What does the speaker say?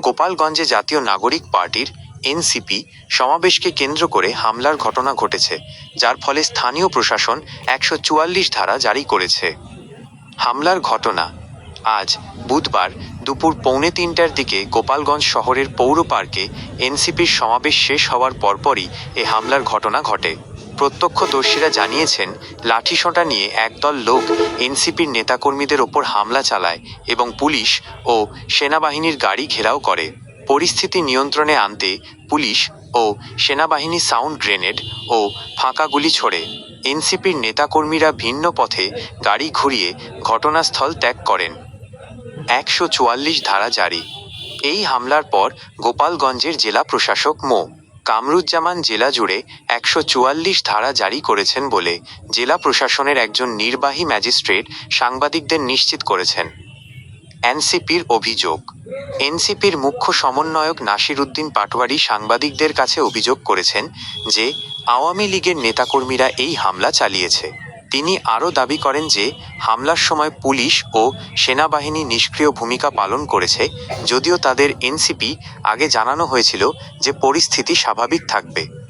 গোপালগঞ্জে জাতীয় নাগরিক পার্টির এনসিপি সমাবেশকে কেন্দ্র করে হামলার ঘটনা ঘটেছে, যার ফলে স্থানীয় প্রশাসন একশো চুয়াল্লিশ ধারা জারি করেছে। হামলার ঘটনা, আজ বুধবার দুপুর পৌনে তিনটার দিকে গোপালগঞ্জ শহরের পৌর পার্কে এনসিপির সমাবেশ শেষ হওয়ার পরপরই এ হামলার ঘটনা ঘটে। প্রত্যক্ষদর্শীরা জানিয়েছেন, লাঠিসোঁটা নিয়ে একদল লোক এনসিপির নেতাকর্মীদের ওপর হামলা চালায় এবং পুলিশ ও সেনাবাহিনীর গাড়ি ঘেরাও করে। পরিস্থিতি নিয়ন্ত্রণে আনতে পুলিশ ও সেনাবাহিনী সাউন্ড গ্রেনেড ও ফাঁকা গুলি ছোড়ে। এনসিপির নেতাকর্মীরা ভিন্ন পথে গাড়ি ঘুরিয়ে ঘটনাস্থল ত্যাগ করেন। একশো চুয়াল্লিশ ধারা জারি। এই হামলার পর গোপালগঞ্জের জেলা প্রশাসক মো। কামরুজ্জামান জেলা জুড়ে একশো চুয়াল্লিশ ধারা জারি করেছেন বলে জেলা প্রশাসনের একজন নির্বাহী ম্যাজিস্ট্রেট সাংবাদিকদের নিশ্চিত করেছেন। এনসিপির অভিযোগ। এনসিপির মুখ্য সমন্বয়ক নাসির উদ্দিন পাটোয়ারি সাংবাদিকদের কাছে অভিযোগ করেছেন যে, আওয়ামী লীগের নেতাকর্মীরা এই হামলা চালিয়েছে। তিনি আরও দাবি করেন যে, হামলার সময় পুলিশ ও সেনাবাহিনী নিষ্ক্রিয় ভূমিকা পালন করেছে, যদিও তাদের এনসিপি আগে জানানো হয়েছিল যে পরিস্থিতি স্বাভাবিক থাকবে।